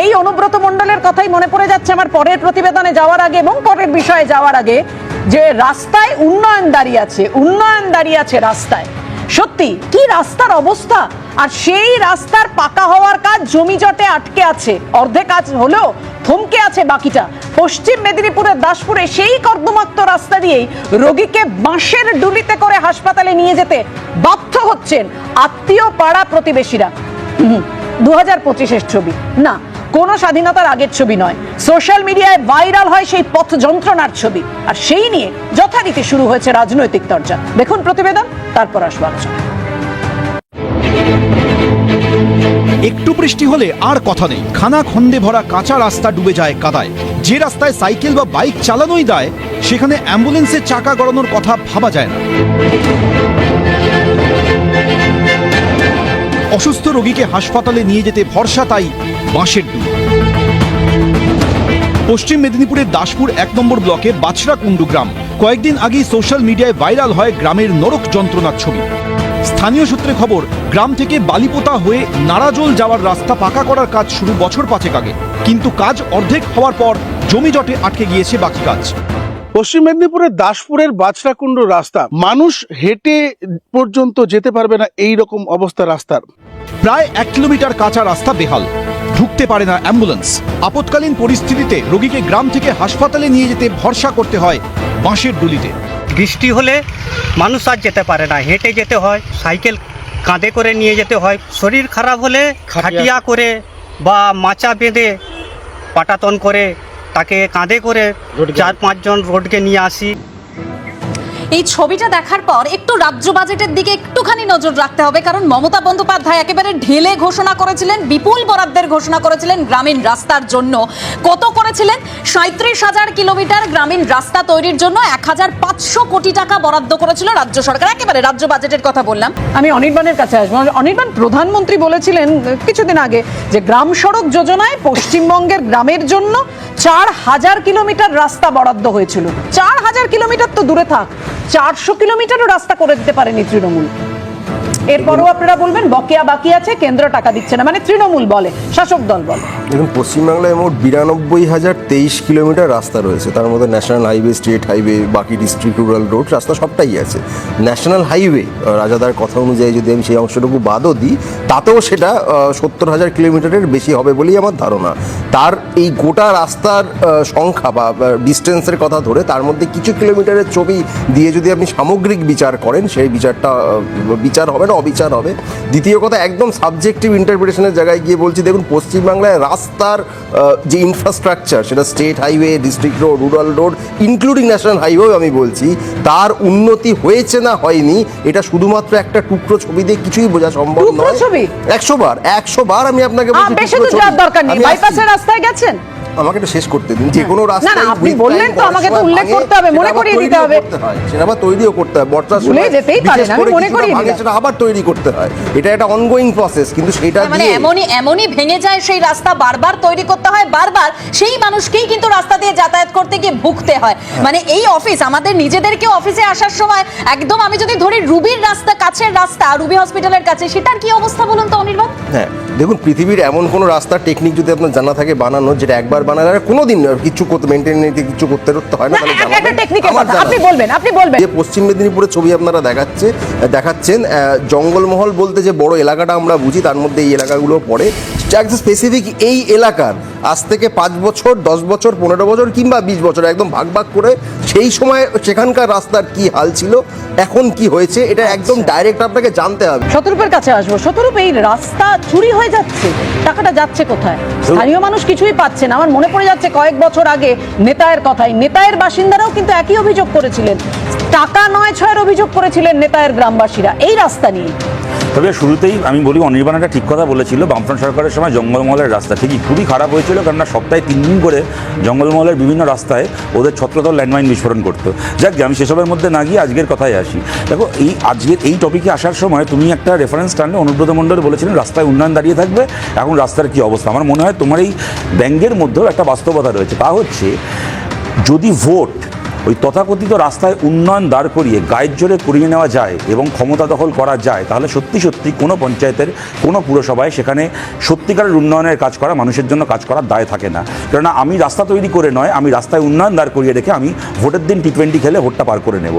এই অনুব্রত মণ্ডলের কথাই মনে পড়ে যাচ্ছে আমার পরের প্রতিবেদনে যাওয়ার আগে এবং পরের বিষয়ে যাওয়ার আগে, যে রাস্তায় উন্নয়ন দাঁড়িয়ে আছে, উন্নয়ন দাঁড়িয়ে আছে রাস্তায়। সত্যি, কি রাস্তার অবস্থা? আর সেই রাস্তার পাকা হওয়ার কাজ জমি জটে আটকে আছে। অর্ধেক কাজ হলেও থমকে আছে বাকিটা। পশ্চিম মেদিনীপুরের দাসপুরে সেই কর্দমাক্ত রাস্তা দিয়েই রোগীকে বাঁশের ডুলিতে করে হাসপাতালে নিয়ে যেতে বাধ্য হচ্ছেন আত্মীয় পাড়া প্রতিবেশীরা। দু হাজার পঁচিশের ছবি। না কোনো স্বাধীনতার আগের ছবি নয়। সোশ্যাল মিডিয়ায় ভাইরাল হয় সেই পথ যন্ত্রণার ছবি। আর সেই নিয়ে যথারীতি শুরু হয়েছে রাজনৈতিক চর্চা দেখুন প্রতিবেদন, তারপর আসব আলোচনা একটু বৃষ্টি হলে আর কথা নেই। খানা খন্দে ভরা কাঁচা রাস্তা ডুবে যায় কাদায়। যে রাস্তায় সাইকেল বা বাইক চালানোই দায়, সেখানে অ্যাম্বুলেন্সের চাকা গড়ানোর কথা ভাবা যায় না। অসুস্থ রোগীকে হাসপাতালে নিয়ে যেতে ভরসা তাই বাঁশের ডুব। পশ্চিম মেদিনীপুরের দাসপুর এক নম্বর ব্লকে বাছরা কুণ্ডু গ্রাম। কয়েকদিন আগেই সোশ্যাল মিডিয়ায় ভাইরাল হয় গ্রামের নরক যন্ত্রণার ছবি। স্থানীয় সূত্রে খবর, গ্রাম থেকে বালিপোতা হয়ে নারাজোল যাওয়ার রাস্তা পাকা করার কাজ শুরু বছর পাঁচেক আগে। কিন্তু কাজ অর্ধেক হওয়ার পর জমি জটে আটকে গিয়েছে বাকি কাজ। পশ্চিম মেদিনীপুরের দাসপুরের বাছড়াকুণ্ড রাস্তা। মানুষ হেঁটে পর্যন্ত যেতে পারবে না এই রকম অবস্থা রাস্তার। প্রায় এক কিলোমিটার কাঁচা রাস্তা বেহাল। ঢুকতে পারে না অ্যাম্বুলেন্স। আপৎকালীন পরিস্থিতিতে রোগীকে গ্রাম থেকে হাসপাতালে নিয়ে যেতে ভরসা করতে হয় বাঁশের ডুলিতে। বৃষ্টি হলে মানুষ আর যেতে পারে না। হেঁটে যেতে হয় সাইকেল কাঁধে করে নিয়ে যেতে হয়। শরীর খারাপ হলে খাটিয়া করে বা মাচা বেঁধে পাটাতন করে তাকে কাঁধে করে চার পাঁচজন রোডকে নিয়ে আসি। এই ছবিটা দেখার পর একটু রাজ্য বাজেটের দিকে একটুখানি নজর রাখতে হবে, কারণ মমতা বন্দ্যোপাধ্যায় একেবারে ঢেলে ঘোষণা করেছিলেন, বিপুল বরাদ্দের ঘোষণা করেছিলেন গ্রামীণ রাস্তার জন্য। কত করেছিলেন? সাঁত্রিশ হাজার কিলোমিটার গ্রামীণ রাস্তা তৈরির জন্য এক হাজার পাঁচশো কোটি টাকা বরাদ্দ করেছিল রাজ্য সরকার। একেবারে রাজ্য বাজেটের কথা বললাম। আমি অনির্বাণের কাছে আসব। অনির্বাণ, প্রধানমন্ত্রী বলেছিলেন, কিছুদিন আগে, যে গ্রাম সড়ক যোজনায় পশ্চিমবঙ্গের গ্রামের জন্য চার হাজার কিলোমিটার রাস্তা বরাদ্দ হয়েছিল। চার হাজার কিলোমিটার তো দূরে থাক, চারশো কিলোমিটারও রাস্তা করে দিতে পারেনি তৃণমূল। এরপরও আপনারা বলবেন, বকেয়া বাকি আছে, কেন্দ্র টাকা দিচ্ছে না। মানে তৃণমূল বলে, শাসক দল বলে। দেখুন, পশ্চিমবাংলায় মোট বিরানব্বই হাজার তেইশ কিলোমিটার রাস্তা রয়েছে। তার মধ্যে ন্যাশনাল হাইওয়ে, স্টেট হাইওয়ে, বাকি ডিস্ট্রিক্ট, রুরাল রোড রাস্তা সবটাই আছে। ন্যাশনাল হাইওয়ে রাজাদার কথা অনুযায়ী যদি আমি সেই অংশটুকু বাদও দিই, তাতেও সেটা সত্তর হাজার কিলোমিটারের বেশি হবে বলেই আমার ধারণা। তার এই গোটা রাস্তার সংখ্যা বা ডিস্টেন্সের কথা ধরে তার মধ্যে কিছু কিলোমিটারের ছবি দিয়ে যদি আপনি সামগ্রিক বিচার করেন, সেই বিচারটা বিচার হবে না। অবিচার হবে। দ্বিতীয় কথা একদম সাবজেক্টিভ ইন্টারপ্রিটেশনের জায়গায় গিয়ে বলছি দেখুন পশ্চিমবাংলায় রাস্তার যে ইনফ্রাস্ট্রাকচার সেটা state highway district road rural road including national highway আমি বলছি তার উন্নতি হয়েছে না হয়নি এটা শুধুমাত্র একটা টুকরো ছবি দিয়ে কিছুই বোঝা সম্ভব নয়? একশো বার একশো বার আমি আপনাকে দরকার নেই। বাইপাসের রাস্তায় গেছেন? আমাকে এটা শেষ করতে দিন। যে কোনো রাস্তায় না, আপনি বললেন তো, আমাকে তো উল্লেখ করতে হবে, মনে করিয়ে দিতে হবে। হয়, সেটা আবার তৈরিও করতে হয় বর্ষার সময় যেতেই বিশেষ পারেন, আমি মনে করিয়ে দিলাম। সেটা আবার তৈরি করতে হয়। এটা একটা অনগোয়িং প্রসেস কিন্তু সেটা মানে দিয়ে এমনই এমনই ভেঙে যায় সেই রাস্তা বারবার তৈরি করতে হয় বারবার সেই মানুষকেই কিন্তু রাস্তা দিয়ে যাতায়াত করতে গিয়ে ভুগতে হয়। মানে এই অফিস আমাদের নিজেদেরকে অফিসে আসার সময় একদম আমি যদি ধরি রুবির রাস্তা কাছের রাস্তা রুবি হসপিটালের কাছে সেটার কি অবস্থা বলুন তো অনির্বাণ? হ্যাঁ দেখুন পৃথিবীর এমন কোনো রাস্তা টেকনিক যদি আপনার জানা থাকে বানানো যেটা একবার কোনোদিন কিছু করতে মেনটেনেন্সে কিছু করতে করতে হয় না আপনি বলবেন আপনি বলবেন। যে পশ্চিম মেদিনীপুরের ছবি আপনারা দেখাচ্ছে দেখাচ্ছেন জঙ্গলমহল বলতে যে বড় এলাকাটা আমরা বুঝি তার মধ্যে এই এলাকাগুলো পড়ে। একদম স্পেসিফিক এই এলাকার আজ থেকে পাঁচ বছর দশ বছর পনেরো বছর কিংবা বিশ বছর একদম ভাগ ভাগ করে সেই সময় সেখানকার রাস্তার কি হাল ছিল এখন কি হয়েছে এটা একদম ডাইরেক্ট আপনাকে জানতে হবে। শতরূপের কাছে আসব। শতরূপ এই রাস্তা চুরি হয়ে যাচ্ছে টাকাটা যাচ্ছে কোথায়? স্থানীয় মানুষ কিছুই পাচ্ছে না। আমার মনে পড়ে যাচ্ছে কয়েক বছর আগে নেতায়ের কথাই, নেতায়ের বাসিন্দারাও কিন্তু একই অভিযোগ করেছিলেন। টাকা নয় ছয়ের অভিযোগ করেছিলেন নেতায়ের গ্রামবাসীরা। এই রাস্তা নিয়ে। তবে শুরুতেই আমি বলি, অনির্বাণ একটা ঠিক কথা বলেছিল, বামফ্রন্ট সরকারের সময় জঙ্গলমহলের রাস্তা ঠিকই খুবই খারাপ হয়েছিল, কেননা সপ্তাহে তিন দিন করে জঙ্গলমহলের বিভিন্ন রাস্তায় ওদের ছত্রতল ল্যান্ডমাইন বিস্ফোরণ করতো। যাক আমি সেসবের মধ্যে না গিয়ে আজকের কথায় আসি। দেখো, এই আজকের এই টপিকে আসার সময় তুমি একটা রেফারেন্স টানলে, অনুব্রত মণ্ডল বলেছিলেন, রাস্তায় উন্নয়ন দাঁড়িয়ে থাকবে, এখন রাস্তার কি অবস্থা? আমার মনে হয় তোমার এই ব্যাঙ্গের মধ্যেও একটা বাস্তবতা রয়েছে। তা হচ্ছে, যদি ভোট ওই তথাকথিত রাস্তায় উন্নয়ন দাঁড় করিয়ে গায়ের জোরে করিয়ে নেওয়া যায় এবং ক্ষমতা দখল করা যায়, তাহলে সত্যি সত্যি কোনো পঞ্চায়েতের, কোনো পুরসভায় সেখানে সত্যিকারের উন্নয়নের কাজ করা, মানুষের জন্য কাজ করার দায় থাকে না। কেননা আমি রাস্তা তৈরি করে নয়, আমি রাস্তায় উন্নয়ন দাঁড় করিয়ে রেখে আমি ভোটের দিন টি টোয়েন্টি খেলে ভোটটা পার করে নেব।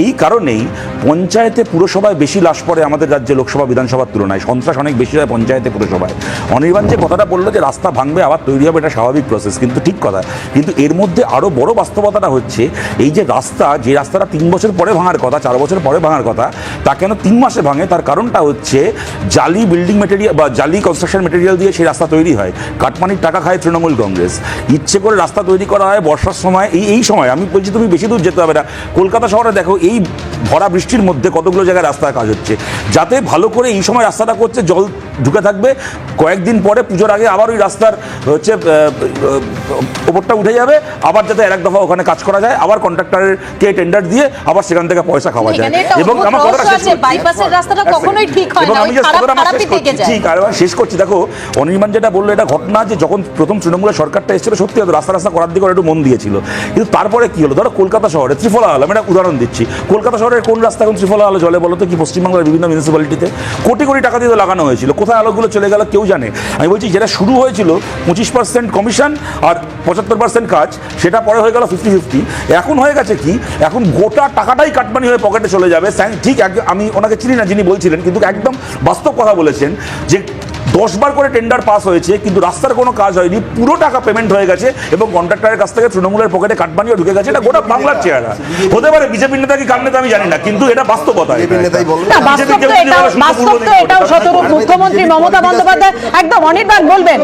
এই কারণেই পঞ্চায়েতে পুরসভায় বেশি লাশ পড়ে আমাদের রাজ্যে লোকসভা, বিধানসভার তুলনায়। সন্ত্রাস অনেক বেশি হয় পঞ্চায়েতে, পুরসভায়। অনির্বাণ যে কথাটা বলল যে রাস্তা ভাঙবে, আবার তৈরি হবে, এটা স্বাভাবিক প্রসেস কিন্তু ঠিক কথা। কিন্তু এর মধ্যে আরও বড় বাস্তবতাটা হচ্ছে এই যে রাস্তা, যে রাস্তাটা তিন বছর পরে ভাঙার কথা, চার বছর পরে ভাঙার কথা, তা কেন তিন মাসে ভাঙে? তার কারণটা হচ্ছে জালি বিল্ডিং মেটেরিয়াল বা জালি কনস্ট্রাকশন মেটেরিয়াল দিয়ে সেই রাস্তা তৈরি হয়। কাটমানির টাকা খায় তৃণমূল কংগ্রেস। ইচ্ছে করে রাস্তা তৈরি করা হয় বর্ষার সময়। এই এই সময়, আমি বলছি তুমি বেশি দূর যেতে হবে না। কলকাতা শহরে দেখো, এই ভরা বৃষ্টির মধ্যে কতগুলো জায়গায় রাস্তায় কাজ হচ্ছে। যাতে ভালো করে এই সময় রাস্তাটা করছে জল ঢুকে থাকবে, কয়েকদিন পরে পুজোর আগে আবার ওই রাস্তার হচ্ছে ওপরটা উঠে যাবে, আবার যাতে এক দফা ওখানে কাজ করা যায়, আবার কন্ট্রাক্টরের কে টেন্ডার দিয়ে আবার সেখান থেকে পয়সা খাওয়া যায়। এবং আমার কথাটা শেষ করছি। বাইপাসের রাস্তাটা কখনোই ঠিক আর শেষ করছি। দেখো অনির্বাণ যেটা বলল এটা ঘটনা যে যখন প্রথম তৃণমূলের সরকারটা এসেছিল সত্যি হয়তো রাস্তা রাস্তা করার দিকে একটু মন দিয়েছিল। কিন্তু তারপরে কি হলো? ধরো কলকাতা শহরে ত্রিফলা আলো আমি একটা উদাহরণ দিচ্ছি। কলকাতা শহরের কোন রাস্তা এখন ত্রিফলা আলো জলে বলো তো কি? পশ্চিমবাংলার বিভিন্ন মিউনিসিপ্যালিটিতে কোটি কোটি টাকা দিয়ে লাগানো হয়েছিল। কোথায় আলোগুলো চলে গেল কেউ জানে। আমি বলছি যেটা শুরু হয়েছিল পঁচিশ পার্সেন্ট কমিশন আর পঁচাত্তর পার্সেন্ট কাজ সেটা পরে হয়ে গেল ফিফটি ফিফটি এখন হয়ে গেছে কি, এখন গোটা টাকাটাই কাটমানি হয়ে পকেটে চলে যাবে। ঠিক আমি ওনাকে চিনি না যিনি বলছিলেন, কিন্তু একদম বাস্তব কথা বলেছেন যে দশ বার করে টেন্ডার পাস হয়েছে কিন্তু রাস্তার কোনো কাজ হয়নি পুরো টাকা পেমেন্ট হয়ে গেছে এবং কন্ট্রাক্টরের কাছ থেকে তৃণমূলের পকেটে কাটমানিও ঢুকে গেছে এটা গোটা বাংলার চেহারা। হতে পারে বিজেপি নেতা কি কার নেতা আমি জানি না কিন্তু এটা বাস্তবতা এটাও শতরূপ মুখ্যমন্ত্রী মমতা বন্দ্যোপাধ্যায় একদম অনির্বাণ বলবেন।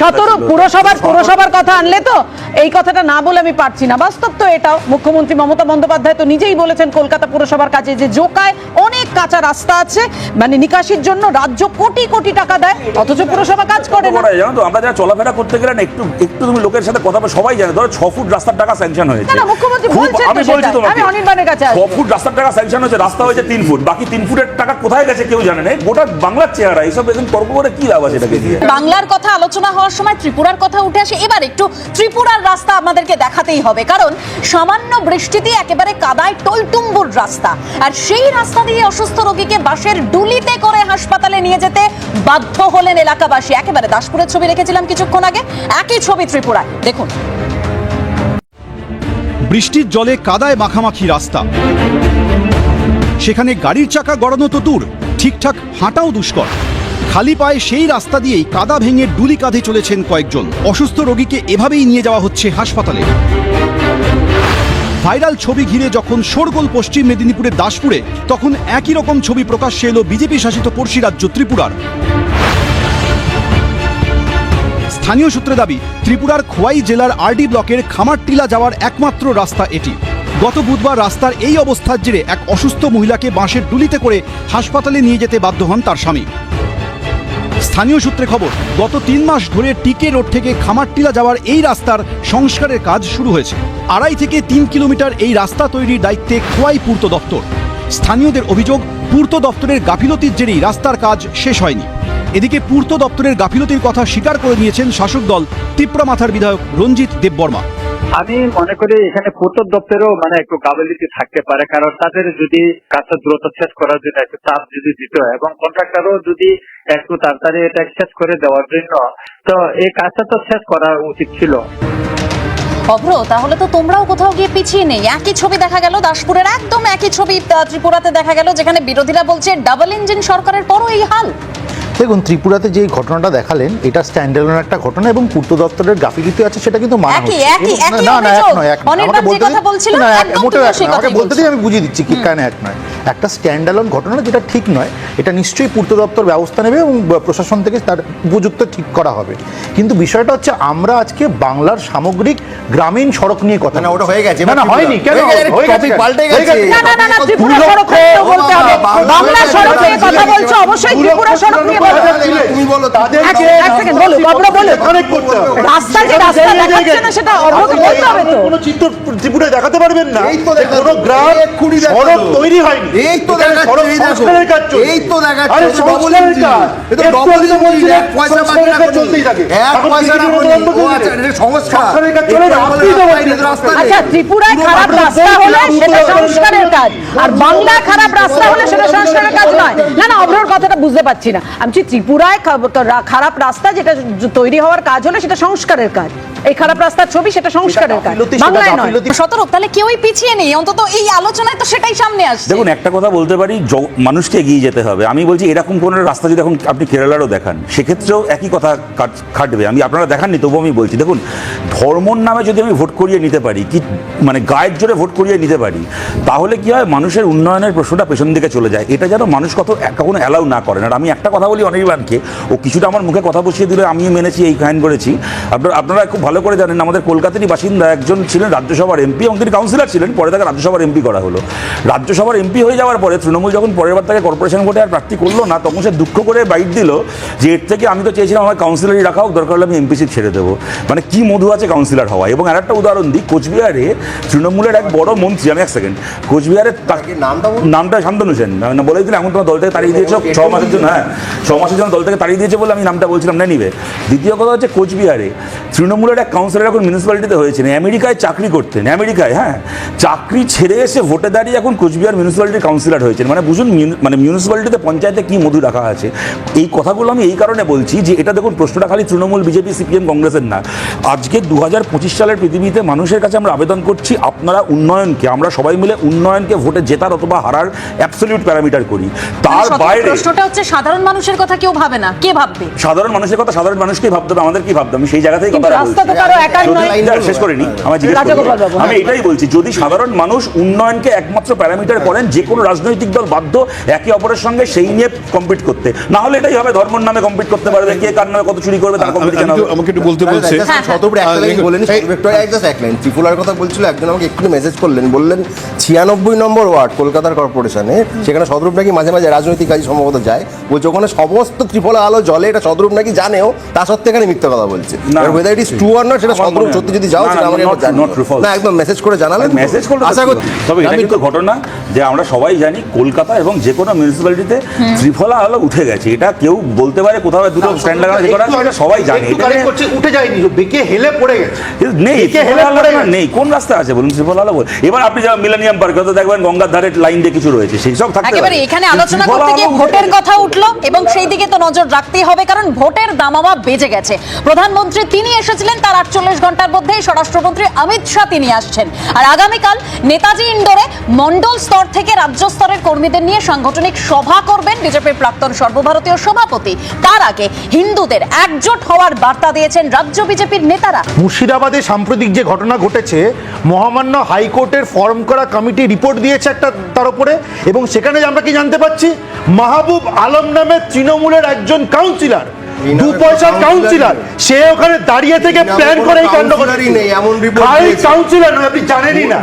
শতরূপ পুরসভার পুরসভার কথা আনলে তো এই কথাটা না বলে আমি পারছি না। বাস্তব তো এটাও। মুখ্যমন্ত্রী মমতা বন্দ্যোপাধ্যায় তো নিজেই বলেছেন কলকাতা পুরসভার কাছে যে জোকায় অনেক কাঁচা রাস্তা আছে মানে নিকাশির জন্য রাজ্য কোটি কোটি টাকা দেয় অথচ পুরসভা কাজ করে না। জানো তো আমরা যারা চলাফেরা করতে গেলে একটু একটু তুমি লোকের সাথে কথা বলে সবাই জানে ধরো ছ ফুট রাস্তার টাকা স্যাংশন হয়েছে। না, মুখ্যমন্ত্রী বলছেন আমি বলছি তোমাকে আমি অনির্বাণের কাছে ছ ফুট রাস্তার টাকা স্যাংশন হয়েছে রাস্তা হয়েছে তিন ফুট বাকি তিন ফুটের টাকা কোথায় গেছে কেউ জানে না গোটা বাংলার চেহারা এইসব এরকম তর্ক করে কি লাভ আছে এটাকে দিয়ে? বাংলার কথা আলোচনা হওয়ার সময় ত্রিপুরার কথা উঠে আসে এবার একটু ত্রিপুরার রাস্তা আমাদেরকে দেখাতেই হবে কারণ সামান্য বৃষ্টিতে একেবারে কাদায় টলটুম্বুর রাস্তা আর সেই রাস্তা দিয়ে অসুস্থ রোগীকে বাসের ডুলিতে করে হাসপাতালে নিয়ে যেতে বাধ্য হলেন এলাকাবাসী। একেবারে দাসপুরের ছবি রেখেছিলাম কিছুক্ষণ আগে। একই ছবি ত্রিপুরায়। দেখুন। বৃষ্টির জলে কাদায় মাখামাখি রাস্তা। সেখানে গাড়ির চাকা গড়ানো তো দূর, ঠিকঠাক হাঁটাও দুষ্কর। খালি পায়ে সেই রাস্তা দিয়েই কাদা ভেঙে ডুলি কাঁধে চলেছেন কয়েকজন। অসুস্থ রোগীকে এভাবেই নিয়ে যাওয়া হচ্ছে হাসপাতালে। ভাইরাল ছবি ঘিরে যখন শোরগোল পশ্চিম মেদিনীপুরের দাসপুরে, তখন একই রকম ছবি প্রকাশ্যে এলো বিজেপি শাসিত পড়শি রাজ্য ত্রিপুরার। স্থানীয় সূত্রে দাবি, ত্রিপুরার খোয়াই জেলার আরডি ব্লকের খামারটিলা যাওয়ার একমাত্র রাস্তা এটি। গত বুধবার রাস্তার এই অবস্থার জেরে এক অসুস্থ মহিলাকে বাঁশের ডুলিতে করে হাসপাতালে নিয়ে যেতে বাধ্য হন তার স্বামী। স্থানীয় সূত্রে খবর, গত তিন মাস ধরে টিকে রোড থেকে খামারটিলা যাওয়ার এই রাস্তার সংস্কারের কাজ শুরু হয়েছে। আড়াই থেকে তিন কিলোমিটার এই রাস্তা তৈরির দায়িত্বে খোয়াই পূর্ত দপ্তর। স্থানীয়দের অভিযোগ, পূর্ত দপ্তরের গাফিলতির জেরেই রাস্তার কাজ শেষ হয়নি। এদিকে পূর্ত দপ্তরের গাফিলতির কথা স্বীকার করে নিয়েছেন শাসক দল, তিপ্রা মাথার বিধায়ক রঞ্জিত দেববর্মা। আমি মনে করি এখানে পূর্ত দপ্তরেও মানে একটু গাফিলতি থাকতে পারে, কারণ তাদের যদি কাজটা দ্রুত শেষ করার জন্য একটু চাপ যদি দিত এবং কন্ট্রাক্টরও যদি একটু তাড়াতাড়ি এটা শেষ করে দেওয়ার জন্য, তো এই কাজটা তো শেষ করা উচিত ছিল। অভ্র, তাহলে তো তোমরাও কোথাও গিয়ে পিছিয়ে নেই। একই ছবি দেখা গেল দাসপুরের, একদম একই ছবি ত্রিপুরাতে দেখা গেল, যেখানে বিরোধীরা বলছে ডাবল ইঞ্জিন সরকারের পরও এই হাল। দেখুন ত্রিপুরাতে যে ঘটনাটা দেখালেন এটা স্ট্যান্ডার্ড একটা ঘটনা এবং পূর্ত দপ্তরের গাফিলিতি আছে সেটা কিন্তু মানা হচ্ছে না না এক নয় এক নয় আমাকে বলতে দিন- না, এক- মোটেও এক নয়। আমাকে বলতে। দিন আমি বুঝিয়ে দিচ্ছি কি কেন এক নয় একটা স্ট্যান্ডার্ড ঘটনা যেটা ঠিক নয় এটা নিশ্চয়ই পূর্ত দপ্তর ব্যবস্থা নেবে এবং প্রশাসন থেকে তার উপযুক্ত ঠিক করা হবে কিন্তু বিষয়টা হচ্ছে আমরা আজকে বাংলার সামগ্রিক গ্রামীণ সড়ক নিয়ে কথা না, ওটা হয়ে গেছে, না না হয়নি কেন হয়ে গেছে? পাল্টে গেছে। না না না ত্রিপুরা সড়ক নিয়ে বলতে হবে বাংলা- বাংলা সড়ক নিয়ে কথা বলছো অবশ্যই ত্রিপুরা সড়ক নিয়ে বলো বলো বলো বলে খারাপ বাংলা রাস্তা হলে সেটা বাংলায় খারাপ রাস্তা হলে সেটা সংস্কারের কাজ নয় না না কথাটা বুঝতে পারছি না আমি ত্রিপুরায় খারাপ রাস্তা যেটা তৈরি হওয়ার কাজ হলে সেটা সংস্কারের কাজ। এই খারাপ রাস্তার ছবি সেটা সংস্কারের কাজ। বাংলায় নয়। সতর্ক তাহলে কেউই পিছিয়ে নেই অন্তত এই আলোচনায় তো সেটাই সামনে আসছে। দেখুন একটা কথা বলতে পারি মানুষকে এগিয়ে যেতে হবে। আমি বলছি এরকম কোনো রাস্তা যদি এখন আপনি কেরালারও দেখান সেক্ষেত্রেও একই কথা খাটবে আমি আপনারা দেখাননি তবুও আমি বলছি। দেখুন ধর্মর নামে যদি আমি ভোট করিয়ে নিতে পারি কি মানে গায়ের জোরে ভোট করিয়ে নিতে পারি তাহলে কি হয় মানুষের উন্নয়নের প্রশ্নটা পেছন দিকে চলে যায়। এটা যেন মানুষ কত কখনো অ্যালাউ না করেন। আর আমি একটা কথা বলি অনির্বাণকে ও কিছুটা আমার মুখে কথা বসিয়ে দিলে আমি মেনেছি এই ফাইন করেছি। আপনারা আপনারা খুব ভালো করে জানেন আমাদের কলকাতারই বাসিন্দা একজন ছিলেন রাজ্যসভার এমপি এবং তিনি কাউন্সিলর ছিলেন পরে তাকে রাজ্যসভার এমপি করা হলো। রাজ্যসভার এমপি হয়ে যাওয়ার পরে তৃণমূল যখন পরের বার তাকে কর্পোরেশন ভোটে আর প্রার্থী করল না তখন সে দুঃখ করে বাইট দিল যে এর থেকে আমি তো চেয়েছিলাম আমার কাউন্সিলরই রাখা হোক দরকার হলে আমি এমপি সিট ছেড়ে দেবো। মানে কি মধু আছে কাউন্সিলর হওয়া এবং আর একটা উদাহরণ দিই কোচবিহারে তৃণমূলের এক বড় মন্ত্রী আমি এক সেকেন্ড কোচবিহারে তা- কি নামটা নামটা শান্তনু সেন। না বলে দিলে এখন তোমার দল থেকে তাড়িয়ে দিয়েছ ছ মাসের জন্য হ্যাঁ ছ মাসের জন্য দল থেকে তাড়িয়ে দিয়েছে বলে আমি নামটা বলছিলাম না নিবে দ্বিতীয় কথা হচ্ছে কোচবিহারে তৃণমূলের এক কাউন্সিলর এখন মিউনিসিপ্যালিটিতে হয়েছেন আমেরিকায় চাকরি করতেন আমেরিকায় হ্যাঁ? চাকরি ছেড়ে এসে ভোটে দাঁড়িয়ে এখন কোচবিহার মিউনিসিপ্যালিটির কাউন্সিলর হয়েছেন। মানে বুঝুন মানে মিউনিসিপ্যালিটিতে পঞ্চায়েতে কি মধু রাখা আছে? এই কথাগুলো আমি এই কারণে বলছি যে এটা দেখুন প্রশ্নটা খালি তৃণমূল বিজেপি সিপিএম কংগ্রেসের না। আজকে দু হাজার পঁচিশ সালের পৃথিবীতে মানুষের কাছে আমরা আবেদন করছি আপনারা উন্নয়নকে আমরা সবাই মিলে উন্নয়নকে ভোটে জেতার অথবা হারার অ্যাবসলিউট প্যারামিটার করি। তার বাইরে প্রশ্নটা হচ্ছে সাধারণ মানুষের কথা কেউ ভাবে না কে ভাববে? সাধারণ মানুষের কথা সাধারণ মানুষকেই ভাবতে হবে আমাদের কি ভাবতে আমি সেই জায়গা থেকে কথা তো কারও একার নয়। শেষ করিনি। আমি হ্যাঁ। এটাই বলছি যদি সাধারণ মানুষ উন্নয়নকে একমাত্র প্যারামিটার করেন যে কোনো রাজনৈতিক দল বাধ্য একে অপরের সঙ্গে সেই নিয়ে কম্পিট করতে। না হলে এটাই হবে ধর্মের নামে কম্পিট করতে পারবে কে কার নামে কত চুরি করবে তার কম্পিটিশন হবে। আমাকে একটু বলতে বলছে। শতপুরে একটা লাইন বলেনি জাস্ট এক লাইন। ত্রিপুরার কথা বলছিল একজন আমাকে একটু মেসেজ করলেন বললেন ছিয়ানব্বই নম্বর ওয়ার্ড কলকাতার কর্পোরেশনে সেখানে সদরূপ নাকি মাঝে মাঝে রাজনৈতিক কাজে সম্ভবত যায় বলছে ওখানে সমস্ত ত্রিফলা আলো জলে এটা সদরূপ নাকি জানেও তা সত্ত্বে এখানে মিথ্যা কথা বলছে। না। Whether it is true not সেটা হয় সত্যি যদি যাও সেটা আমাকে. না একদম মেসেজ করে জানালেন। মেসেজ করলে আশা করছি তবে এটা কিন্তু ঘটনা যে আমরা সবাই জানি কলকাতা এবং যে কোনো মিউনিসিপ্যালিটিতে ত্রিফলা আলো উঠে গেছে। এটা কেউ বলতে পারে কোথাও দুটো স্ট্যান্ড লাগানো আছে, করা সবাই জানে। নিয়ে- উঠে যায়নি বেঁকে হেলে পড়ে গেছে। নেই হেলে পড়ে নেই। কোন রাস্তা আছে বলুন ত্রিফলা বল এবার আপনি যাবেন মিলেনিয়াম পার্কে তো দেখবেন গঙ্গার ধারে লাইন দিয়ে কিছু রয়েছে সেই সব থাকতে পারে। এখানে আলোচনা করতে গিয়ে ভোটের কথা উঠল এবং সেই দিকে তো নজর রাখতেই হবে কারণ ভোটের দামামা বেজে গেছে। প্রধানমন্ত্রী তিনি এসেছিলেন তার আটচল্লিশ ঘণ্টার মধ্যেই স্বরাষ্ট্রমন্ত্রী অমিত শাহ তিনি আসছেন। আর আগামীকাল নেতাজি ইন্ডোরে মন্ডল স্তর থেকে রাজ্য স্তরের কর্মীদের নিয়ে সাংগঠনিক সভা করবেন বিজেপির প্রাক্তন সর্বভারতীয় সভাপতি। তার আগে হিন্দুদের একজোট হওয়ার বার্তা দিয়েছেন রাজ্য বিজেপির নেতারা। মুর্শিদাবাদে সাম্প্রতিক যে ঘটনা ঘটেছে, মহামান্য হাইকোর্টের ফর্ম করা কমিটি রিপোর্ট দিয়েছে একটা তার উপরে, এবং সেখানে আমরা কি জানতে পাচ্ছি, মাহবুব আলম নামে তৃণমূলের একজন কাউন্সিলর দু counselor কাউন্সিলর সে ওখানে দাঁড়িয়ে থেকে প্ল্যান করে এই কাণ্ড counselor-ই নেই, এমন খালি কাউন্সিলর আপনি জানেনই না।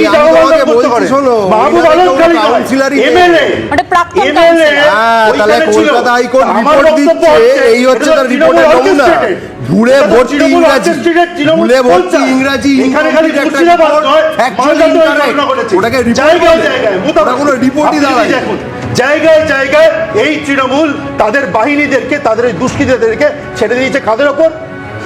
কি করতে বলছি, পারে? মাহবুব আলম খালি counselor-ই এমএলএ। মানে প্রাক্তন এমএলএ হ্যাঁ, তাহলে কলকাতা হাইকোর্ট রিপোর্ট দিচ্ছে এই হচ্ছে তার রিপোর্টের নমুনা। ভুলে ভর্তি ইংরাজি ভুলে ভর্তি ইংরাজি এখানে খালি একটা। ঘটনা ঘটেছে। ওটাকে বলে। ওটা কোনো রিপোর্টই দাঁড়ায় জায়গায় জায়গায় এই তৃণমূল তাদের বাহিনীদেরকে তাদের দুষ্কৃতীদেরকে ছেড়ে দিয়েছে কাদের ওপর?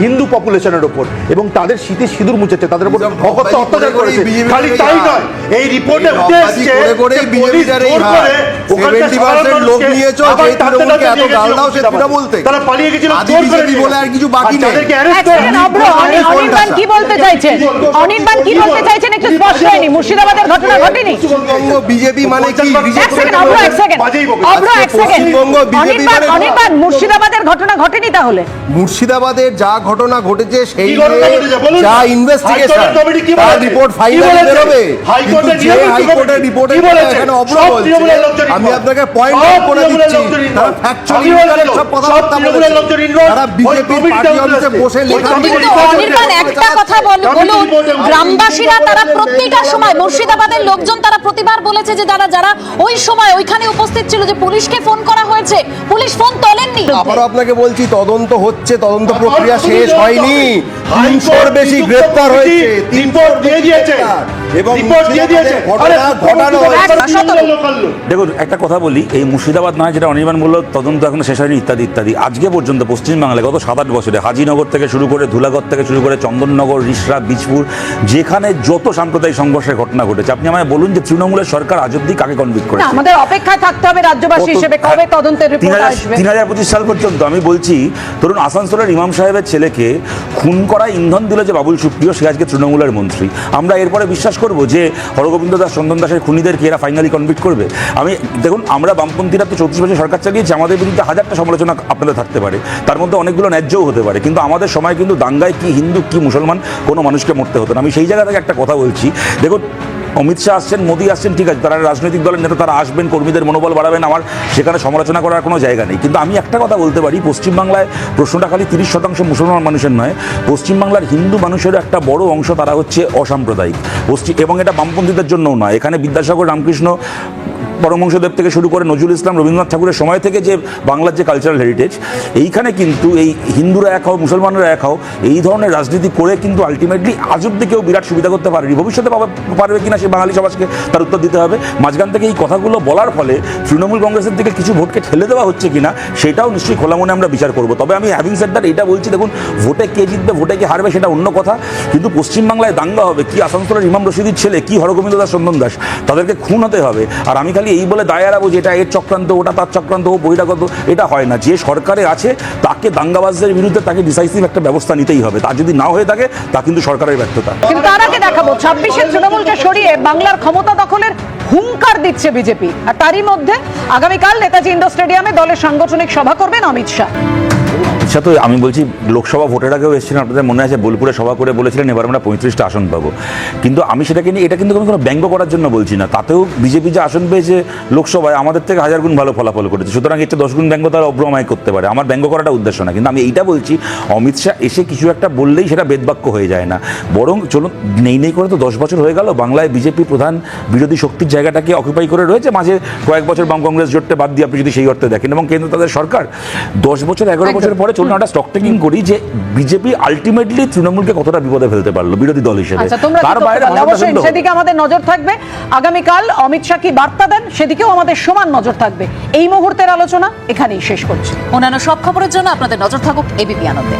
হিন্দু পপুলেশনের ওপর এবং তাদের শীতে সিঁদুর মুছেছে তাদের উপর অত্যাচার করেছে। খালি তাই নয় এই রিপোর্টে উঠে ধোঁকাবাজি এসছে করে করেই যে BJP পুলিশ টার এই জোর হার। করে ওখানকার 70% সাধারণ লোক মানুষকে নিয়েছো, আবার যে টানতে তৃণমূলকে টানতে এত নিয়ে গাল গেছিল। দাও, সে মুর্শিদাবাদে। তৃণমূল বলতে। তারা পালিয়ে গেছিল আদি জোর করে BJP নিয়ে বলে আর কিছু বাকি নেই। তাদেরকে arrest এক করে সেকেন্ড, অভ্র, অনি- অনির্বাণ কি বলতে চাইছেন? অনির্বাণ কি বলতে চাইছেন? একটু স্পষ্ট হয়নি। মুর্শিদাবাদের ঘটনা ঘটেনি। বিজেপি মানে কি? এক সেকেন্ড অভ্র এক সেকেন্ড। বাজেই এক সেকেন্ড। পশ্চিমবঙ্গ BJP অনির্বাণ মানে- অনির্বাণ মুর্শিদাবাদের ঘটনা ঘটেনি তাহলে? মুর্শিদাবাদের যা ঘটনা ঘটেছে সেই যা ইনভেস্টিগেশন হাইকোর্টের কমিটি কি তার রিপোর্ট ফাইনাল? বেরোবে। হাইকোর্টের কিন্তু যে হাইকোর্টের কমিটি রিপোর্টে এখানে বলছে আমি আপনাকে পয়েন্ট আউট করে দিচ্ছি। তারা ফ্যাকচুয়ালি সব কথাবার্তা বলেছে। তারা পার্টি অফিসে বসে লেখা একটা কথা বলুন গ্রামবাসীরা তারা প্রত্যেকটা সময় মুর্শিদাবাদের লোকজন তারা প্রতিবার বলেছে যে যারা যারা ওই সময় ওইখানে উপস্থিত ছিল যে পুলিশকে ফোন করা হয়েছে পুলিশ ফোন তোলেননি। আবারও আপনাকে বলছি তদন্ত হচ্ছে তদন্ত প্রক্রিয়া শেষ হয়নি। তিনশোর বেশি গ্রেপ্তার হয়েছে। রিপোর্ট দিয়ে দিয়েছে এবং রিপোর্ট দিয়ে দিয়েছে ঘটনা ঘটানো হয়েছে। দেখুন একটা কথা বলি এই মুর্শিদাবাদ নয় যেটা অনির্বাণ তদন্ত এখনও শেষ হয়নি ইত্যাদি ইত্যাদি। আজকে পর্যন্ত পশ্চিমবাংলায় গত সাত আট বছরে হাজিনগর থেকে শুরু করে ধুলাগড় থেকে শুরু করে চন্দননগর রিসরা বীজপুর যেখানে যত সাম্প্রদায়িক সংঘর্ষের ঘটনা ঘটেছে আপনি আমায় বলুন যে তৃণমূলের সরকার আজ অব্দি কাকে কনভিক্ট না, করেছে? আমাদের অপেক্ষায় থাকতে হবে রাজ্যবাসী হিসেবে কবে তদন্তের তিন রিপোর্ট হাজার- আসবে? তিন হাজার পঁচিশ সাল পর্যন্ত আমি বলছি ধরুন আসানসোলের ইমাম সাহেবের ছেলেকে খুন করা ইন্ধন দিল যে বাবুল সুপ্রিয়, সে আজকে তৃণমূলের মন্ত্রী। আমরা এরপরে বিশ্বাস করব যে হরগোবিন্দ দাস, চন্দন দাসের খুনিদেরকে এরা ফাইনালি কনভিক্ট করবে। আমি, দেখুন, আমরা বামপন্থীরা তো চৌত্রিশ বছর সরকার চালিয়েছি, আমাদের বিরুদ্ধে হাজারটা সমালোচনা আপনাদের থাকতে পারে। তার মধ্যে অনেকগুলো ন্যায্যও হতে পারে। কিন্তু আমাদের সময় কিন্তু দাঙ্গায় কি হিন্দু, কি মুসলমান, কোনো মানুষকে মরতে হতো না। আমি সেই জায়গা থেকে একটা কথা বলছি। দেখুন অমিত শাহ আসছেন, মোদী আসছেন, ঠিক আছে, তারা রাজনৈতিক দলের নেতা, তারা আসবেন, কর্মীদের মনোবল বাড়াবেন, আমার সেখানে সমালোচনা করার কোনো জায়গা নেই। কিন্তু আমি একটা কথা বলতে পারি, পশ্চিমবাংলায় প্রশ্নটা খালি তিরিশ শতাংশ মুসলমান মানুষের নয়, পশ্চিমবাংলার হিন্দু মানুষের একটা বড় অংশ তারা হচ্ছে অসাম্প্রদায়িক। পশ্চিম এবং এটা বামপন্থীদের জন্যও নয়, এখানে বিদ্যাসাগর, রামকৃষ্ণ পরমহংসদেব থেকে শুরু করে নজরুল ইসলাম, রবীন্দ্রনাথ ঠাকুরের সময় থেকে যে বাংলার যে কালচারাল হেরিটেজ এইখানে কিন্তু এই হিন্দুরা এক হও, মুসলমানরা এক হও, এই ধরনের রাজনীতি করে কিন্তু আলটিমেটলি আজ অব্দি কেউ বিরাট সুবিধা করতে পারেনি। ভবিষ্যতে পারবে কিনা সে বাঙালি সমাজকে তার উত্তর দিতে হবে। মাঝখান থেকে এই কথাগুলো বলার ফলে তৃণমূল কংগ্রেসের দিকে কিছু ভোটকে ঠেলে দেওয়া হচ্ছে কিনা, সেটাও নিশ্চয়ই খোলা মনে আমরা বিচার করব। তবে আমি হ্যাভিং সেট দ্যাট এটা বলছি, দেখুন, ভোটে কে জিতবে, ভোটে কে হারবে, সেটা অন্য কথা। কিন্তু পশ্চিমবাংলায় দাঙ্গা হবে, কি আসানসোলের ইমাম রশিদির ছেলে, কি হরগোবিন্দ দাস, চন্দন দাস, তাদেরকে খুন হতে হবে। আর আমি খালি এই বলে দায়ারা যে এটা এর চক্রান্ত, ওটা তার চক্রান্ত ও বহিরাগত এটা হয় না। যে সরকারে আছে, তাকে দাঙ্গাবাজদের বিরুদ্ধে তাকে ডিসাইসিভ একটা ব্যবস্থা নিতেই হবে। তা যদি না হয়ে থাকে, তা কিন্তু সরকারের ব্যর্থতা। কিন্তু তার আগে দেখাবো, ছাব্বিশে তৃণমূলকে সরিয়ে বাংলার ক্ষমতা দখলের হুঙ্কার দিচ্ছে বিজেপি। আর তারই মধ্যে আগামীকাল নেতাজি ইন্ডোর স্টেডিয়ামে দলের সাংগঠনিক সভা করবেন অমিত শাহ। আচ্ছা তো আমি বলছি লোকসভা ভোটের আগেও এসেছিলেন আপনাদের মনে আছে? বোলপুরে সভা করে বলেছিলেন এবার আমরা পঁয়ত্রিশটা আসন পাবো। কিন্তু আমি সেটাকে নিয়ে এটা কিন্তু কোনো কোনো ব্যঙ্গ করার জন্য বলছি না। তাতেও বিজেপি যে আসন পেয়েছে লোকসভায় আমাদের থেকে হাজার গুণ ভালো ফলাফল করেছে। সুতরাং চেয়ে দশ গুণ ব্যঙ্গ তারা অব্রমায় করতে পারে। আমার ব্যঙ্গ করাটা উদ্দেশ্য না। কিন্তু আমি এইটা বলছি অমিত শাহ এসে কিছু একটা বললেই সেটা বেদবাক্য হয়ে যায় না। বরং চলুন নেই নেই করে তো দশ বছর হয়ে গেল বাংলায় বিজেপি প্রধান বিরোধী শক্তির জায়গাটাকে অকুপাই করে রয়েছে। মাঝে কয়েক বছর বাম কংগ্রেস জোটটা বাদ দিয়ে আপনি যদি সেই অর্থে দেখেন। এবং কেন্দ্র তাদের সরকার দশ বছর এগারো বছর পরে চলুন একটা স্টক টেকিং করি যে বিজেপি আলটিমেটলি তৃণমূলকে কতটা বিপদে ফেলতে পারল বিরোধী দল হিসেবে। আচ্ছা তার বাইরে অবশ্যই সেদিকে আমাদের নজর থাকবে। আগামীকাল অমিত শাহ কি বার্তা দেন? সেদিকেও আমাদের সমান নজর থাকবে। এই মুহূর্তের আলোচনা এখানেই শেষ করছি। অন্যান্য সব খবরের জন্য আপনাদের নজর থাকুক এবিপি আনন্দে।